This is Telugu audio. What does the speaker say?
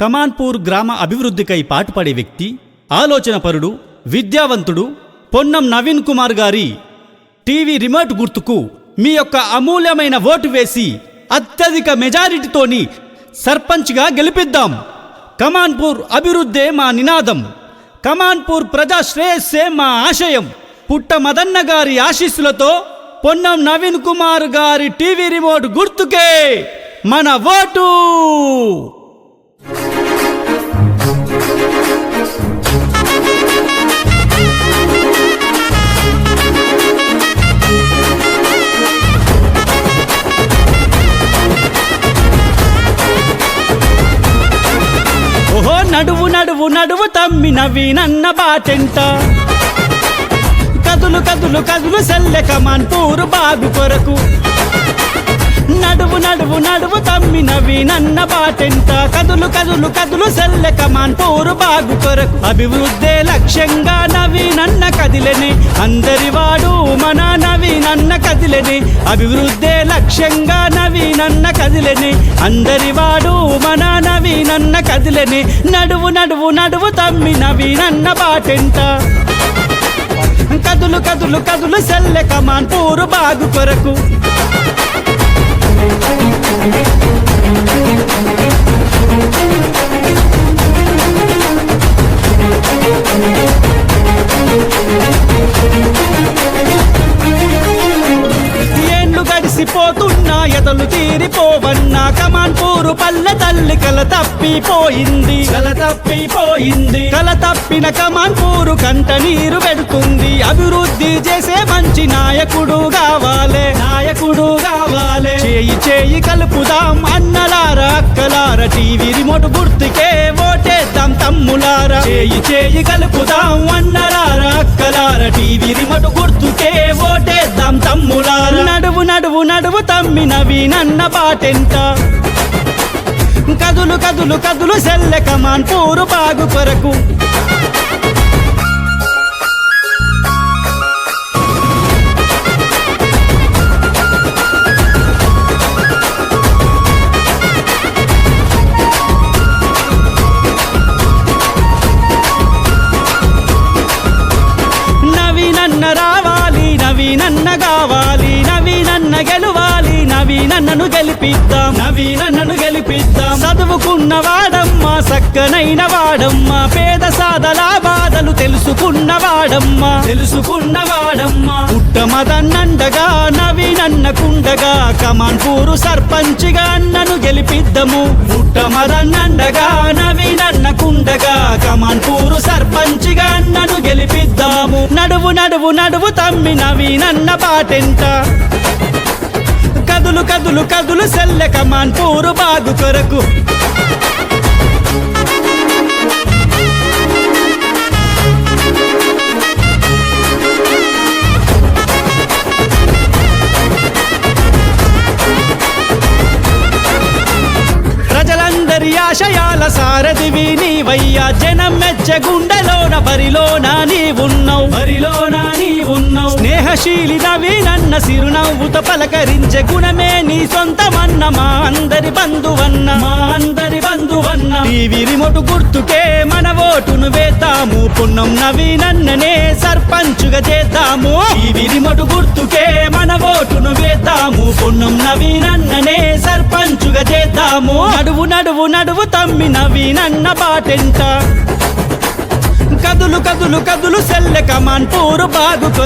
కమాన్పూర్ గ్రామ అభివృద్ధికై పాటుపడే వ్యక్తి ఆలోచనపరుడు విద్యావంతుడు పొన్నం నవీన్ కుమార్ గారి టీవీ రిమోట్ గుర్తుకు మీ యొక్క అమూల్యమైన ఓటు వేసి అత్యధిక మెజారిటీతోని సర్పంచ్గా గెలిపిద్దాం. కమాన్పూర్ అభివృద్ధే మా నినాదం. కమాన్పూర్ ప్రజా శ్రేయస్సే మా ఆశయం. పుట్ట మదన్న గారి ఆశీస్సులతో పొన్నం నవీన్ కుమార్ గారి టీవీ రిమోట్ గుర్తుకే మన ఓటు! ఓహో నడువు నడువు నడువు తమ్మి నవీనన్న బాటెంట. కదులు కదులు కదులు సెల్లె కమాన్ పూరు బాగు కొరకు. నడువు నడువు నడువు తమ్మి నవీనన్న బాటెంట. కదులు కదులు కదులు సెల్లె కమాన్ పూరు బాగు కొరకు. అభివృద్ధే లక్ష్యంగా నవీనన్న కదిలని. అందరి వాడు మన నన్న కదిలెనే. అభివృద్ధే లక్ష్యంగా నవీనన్న కదిలెనే. అందరి వాడు మన నవీనన్న కదిలెనే. నడువు నడువు నడువు తమ్మి నవీనన్న బాటెంట కదులు కదులు కదులు సెల్లె కమాన్ పూరు బాగు కొరకు. ఏండ్లు గడిసిపోతున్నా ఎదలు తీరిపోవన్నా కమాన్ పూరు పల్లె తల్లి కల తప్పిపోయింది. కల తప్పిపోయింది. కల తప్పిన కమాన్ పూరు కంట నీరు పెడుతుంది అభివృద్ధి చేసే మంచి నాయకుడు కావాలే. నాయకుడు కావాలే. చేయి చేయి కలుపుదాం అన్నలారా అక్కలార. టీవీ రిమోట్ గుర్తుకే ఓటేద్దాం తమ్ములారా. చేయి చేయి కలుపుదాం అన్నలారా అక్కలార. టీవీ రిమోట్ గుర్తుకే ఓటేద్దాం తమ్ములారా. నడువు నడువు నడువు తమ్మి నవీనన్న బాటెంట కదులు కదులు కదులు సెల్లె కమాన్ పూరు బాగు కొరకు. నన్ను గెలిపిద్దాం. నవీనన్నను గెలిపిద్దాం. చదువుకున్న వాడమ్మా సక్కనైన వాడమ్మా పేద సాధల బాధలు తెలుసుకున్న వాడమ్మా. తెలుసుకున్న వాడమ్మా. పుట్టమదన్నండగా నవీనన్నకుండగా కమాన్పూరు సర్పంచిగా అన్నను గెలిపిద్దము. పుట్టమదన్నండగా నవీనన్నకుండగా కమాన్పూరు సర్పంచిగా గెలిపిద్దాము. నడువు నడువు నడువు తమ్మి నవీనన్న బాటెంట కదులు కదులు కదులు సెల్లె కమాన్ పూరు బాగు కొరకు. ప్రజలందరి ఆశయాల సారథివి నీవయ్యా జనం మెచ్చ గుండెలోన బరిలోన నీవున్నావు. బరిలోన స్నేహశీలి నవీనన్న సిరునవ్వుతో పలకరించే గుణమే నీ సొంతమన్న. మా అందరి బంధువన్న మా అందరి బంధువన్న. ఈ రిమోట్ గుర్తుకే మన ఓటును వేతాము పున్నం నవీనన్ననే సర్పంచుగా చేద్దాము. ఈ రిమోట్ గుర్తుకే మన ఓటును వేతాము పున్నం నవీనన్ననే సర్పంచుగా చేద్దాము. నడువు నడువు నడువు తమ్మి నవీనన్న బాటెంట కదులు కదులు కదులు సెల్లె కమాన్ పూరు బాగు